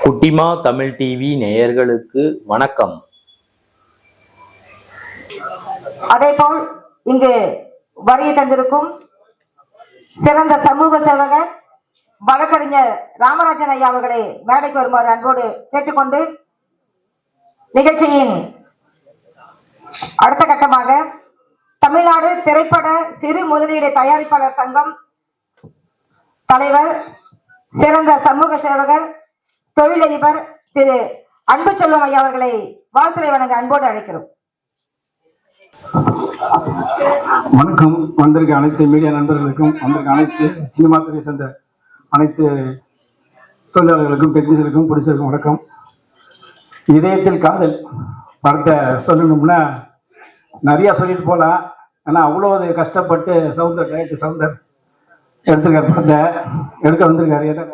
குட்டிமா தமிழ் டிவி நேயர்களுக்கு வணக்கம். அதே போல் இங்கு வருகை தந்திருக்கும் சிறந்த சமூக சேவகர் வழக்கறிஞர் ராமராஜன் ஐயா அவர்களை மேடைக்கு வருமாறு அன்போடு கேட்டுக்கொண்டு நிகழ்ச்சியின் அடுத்த கட்டமாக தமிழ்நாடு திரைப்பட சிறு முதலீடு தயாரிப்பாளர் சங்கம் தலைவர் சிறந்த சமூக சேவகர் தொழிலதிபர் திரு அன்பு செல்வம் ஐயா அவர்களை வாழ்த்துறை வழங்க அன்போடு அழைக்கிறோம். வணக்கம். வந்திருக்க அனைத்து மீடியா நண்பர்களுக்கும் வந்திருக்க அனைத்து சினிமா துறையை சேர்ந்த அனைத்து தொழிலாளர்களுக்கும் டெக்னீஷியனுக்கும் பிடிச்சிருக்கும் வணக்கம். இதயத்தில் காதல். படத்தை சொல்லணும்னா நிறைய சொல்லிட்டு போகலாம் ஆனால் அவ்வளோ அது கஷ்டப்பட்டு சவுந்தர் டேரக்டர் சவுந்தர் எடுத்திருக்காரு படத்தை. எடுக்க வந்திருக்காரு. என்ன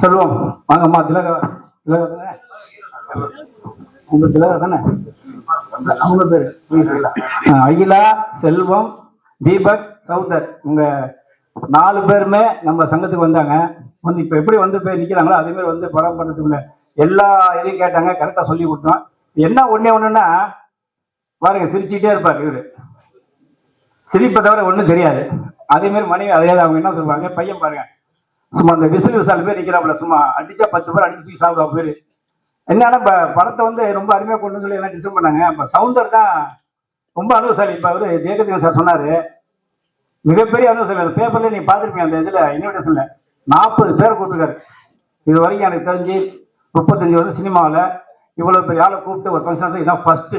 செல்வம் வாங்கம்மா திலக திலக தானே உங்க திலக தானே? அவங்க பேரு. அகிலா செல்வம் தீபக் சௌதர் உங்க நாலு பேருமே நம்ம சங்கத்துக்கு வந்தாங்க. வந்து இப்ப எப்படி வந்து போய் நிக்கிறாங்களோ அதே மாதிரி வந்து படம் பண்றதுக்குள்ள எல்லா இதையும் கேட்டாங்க. கரெக்டா சொல்லி கொடுத்தோம். என்ன ஒண்ணே ஒன்றுன்னா பாருங்க சிரிச்சுட்டே இருப்பார் இவரு. சிரிப்பை தவிர ஒண்ணும் தெரியாது. அதே மாதிரி மனைவி அதே அவங்க என்ன சொல்லுவாங்க? பையன் பாருங்க சும்மா அந்த விசில் விசால் பேர் நிற்கிறாப்புல சும்மா அடிச்சா பத்து பேர் அடிச்சு தூக்கி சாப்பிடுவா பேரு. என்னன்னா இப்போ படத்தை வந்து ரொம்ப அருமையாக கொண்டு சொல்லி எல்லாம் டிசைன் பண்ணாங்க. இப்போ சவுந்தர் தான் ரொம்ப அனுபவசாலி. இப்போ அவர் தேகத்தின் சார் சொன்னார். மிகப்பெரிய அனுபவசாலி. அந்த பேப்பரில் நீ பார்த்துருப்பீங்க அந்த இதில் இன்விடேஷனில் நாற்பது பேர் கூப்பிட்டுருக்காரு. இது வரைக்கும் எனக்கு தெரிஞ்சு முப்பத்தஞ்சு வருஷம் சினிமாவில் இவ்வளோ பெரிய ஆளை கூப்பிட்டு ஒரு ஃபங்க்ஷன் இதான் ஃபஸ்ட்டு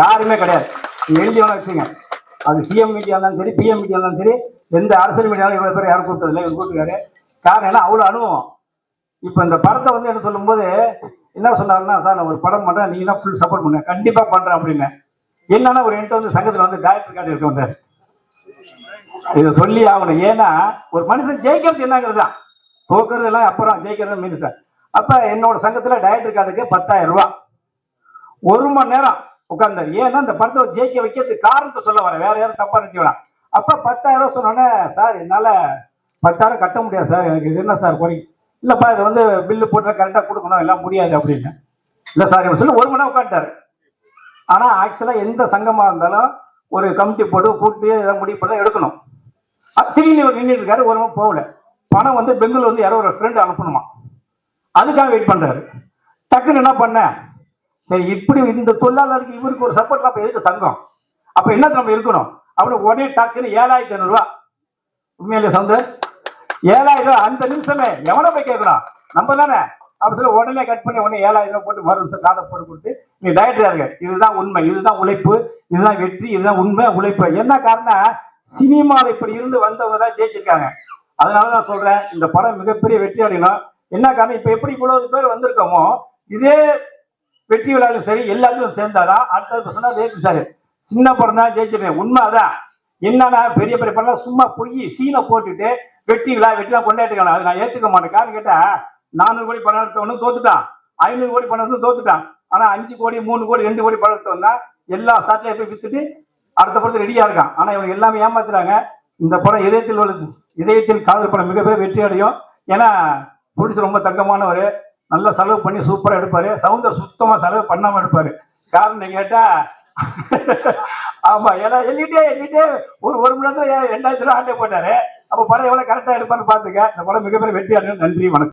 யாருமே கிடையாது. எழுதியவனா வச்சுங்க அது சிஎம் மீடியா இருந்தாலும் சரி பிஎம் மீடியா இருந்தாலும் சரி எந்த அரசியல் மீடியாலும் இவ்வளவு பேர் யாரும் கூப்பிட்டது இல்லை இவர் கூப்பிட்டுருக்காரு. காரணம் என்ன அவ்வளவு அனுபவம். இப்போ இந்த படத்தை வந்து என்ன சொல்லும்போது என்ன சொன்னாருன்னா சார் நான் ஒரு படம் பண்றேன் நீங்க தான் ஃபுல் சப்போர்ட் பண்ணுங்க. கண்டிப்பா பண்றேன் அப்படின்னு. என்னன்னா ஒரு என்கிட்ட வந்து சங்கத்துல வந்து டைரக்டர் கார்டு இருக்க வந்தார். இதை சொல்லி ஆகணும். ஏன்னா ஒரு மனுஷன் ஜெயிக்கிறது என்னங்கிறது தான். தோக்குறது எல்லாம் அப்புறம் ஜெயிக்கிறது மீன் சார். அப்ப என்னோட சங்கத்துல டைரக்டர் கார்டுக்கு பத்தாயிரம் ரூபா. ஒரு மணி நேரம் உட்காந்தார் ஏன்னா இந்த படத்தை ஜெயிக்க வைக்கிறதுக்கு காரணத்தை சொல்ல வரேன். வேற யாரும் தப்பா நினைச்சு அப்ப பத்தாயிரம் ரூபா சொன்னோன்னே சார் என்னால பத்தாயிரம் கட்ட முடியாது சார். எனக்கு இது என்ன சார் குறை? இல்லப்பா இது வந்து பில்லு போட்டு கரெக்டாக கொடுக்கணும். எல்லாம் முடியாது அப்படின்னு. இல்லை சார் சொல்லி ஒரு மணி நேரம் உட்காந்துட்டாரு ஆனால் ஆக்சுவலாக எந்த சங்கமாக இருந்தாலும் ஒரு கமிட்டி போட்டு கூட்டி ஏதாவது முடிவு பண்ண எடுக்கணும். திடீர்னு இவர் நின்றுட்டு இருக்காரு ஒரு போகல. பணம் வந்து பெங்களூர் வந்து யாரோ ஒரு ஃப்ரெண்டு அனுப்பணுமா? அதுக்காக வெயிட் பண்ணுறாரு டக்குன்னு என்ன பண்ண? சரி இப்படி இந்த தொழிலாளருக்கு இவருக்கு ஒரு சப்போர்ட்லாம் அப்போ எதுக்கு சங்கம்? அப்போ என்ன நம்ம இருக்கணும்? அவனுக்கு உடனே டக்குன்னு ஏழாயிரத்தி ஐநூறுரூவா உண்மையிலே சவுந்தர் ஏழாயிரம் அந்த நிமிஷமே எவனை போய் கேட்கணும் நம்ம தானே. அப்படி சொல்லி உடனே கட் பண்ணி உடனே ஏழாயிரம் ரூபாய் போட்டு மறு நிமிஷம் கார்டை போட்டு கொடுத்து நீ டயட்டா இருக்க. இதுதான் உண்மை இதுதான் உழைப்பு இதுதான் வெற்றி இதுதான் உண்மை உழைப்பு. என்ன காரணம் சினிமாவில் இப்படி இருந்து வந்தவங்க தான் ஜெயிச்சிருக்காங்க. அதனால நான் சொல்றேன் இந்த படம் மிகப்பெரிய வெற்றி அடையணும். என்ன காரணம்? இப்போ எப்படி இவ்வளவு பேர் வந்திருக்கோமோ இதே வெற்றி விழாவில் சரி எல்லாத்துக்கும் சேர்ந்தாதான் அடுத்தது சொன்னா ஜெயிச்சு சார். சின்ன படம் தான் ஜெயிச்சிருக்கேன். உண்மை அதான் என்னன்னா பெரிய பெரிய படம் சும்மா பொய் சீனை போட்டுட்டு வெட்டிங்களா வெட்டிலாம் கொண்டாடிருக்காங்க அது நான் ஏத்துக்க மாட்டேன். காரணம் கேட்டா நானூறு கோடி பணம் எடுத்தவனும் தோத்துட்டான். ஐநூறு கோடி பணம் எடுத்தவனும் தோத்துட்டான். ஆனா அஞ்சு கோடி மூணு கோடி ரெண்டு கோடி பணம் எடுத்தவனா எல்லா சாட்டிலையும் போய் வித்துட்டு அடுத்த படத்துக்கு ரெடியா இருக்கான். ஆனா இவங்க எல்லாமே ஏமாத்துறாங்க. இந்த படம் இதயத்தில் உள்ளது இதயத்தில் காதல் படம் மிகப்பெரிய வெற்றி அடையும். ஏன்னா புடிச்சு ரொம்ப தங்கமானவர். நல்லா செலவு பண்ணி சூப்பராக எடுப்பாரு. சவுந்தர் சுத்தமாக செலவு பண்ணாமல் எடுப்பாரு. காரணம் கேட்டால் ஆமா ஏன்னா எல்லிட்டே எண்ணிட்டே ஒரு ஒரு மணி நேரத்தில் ரெண்டாயிரத்தி ஆண்டே போட்டாரு. அப்ப படம் எவ்வளவு கரெக்டா எடுப்பான்னு பாத்துக்க. இந்த படம் மிகப்பெரிய வெற்றி நன்றி வணக்கம்.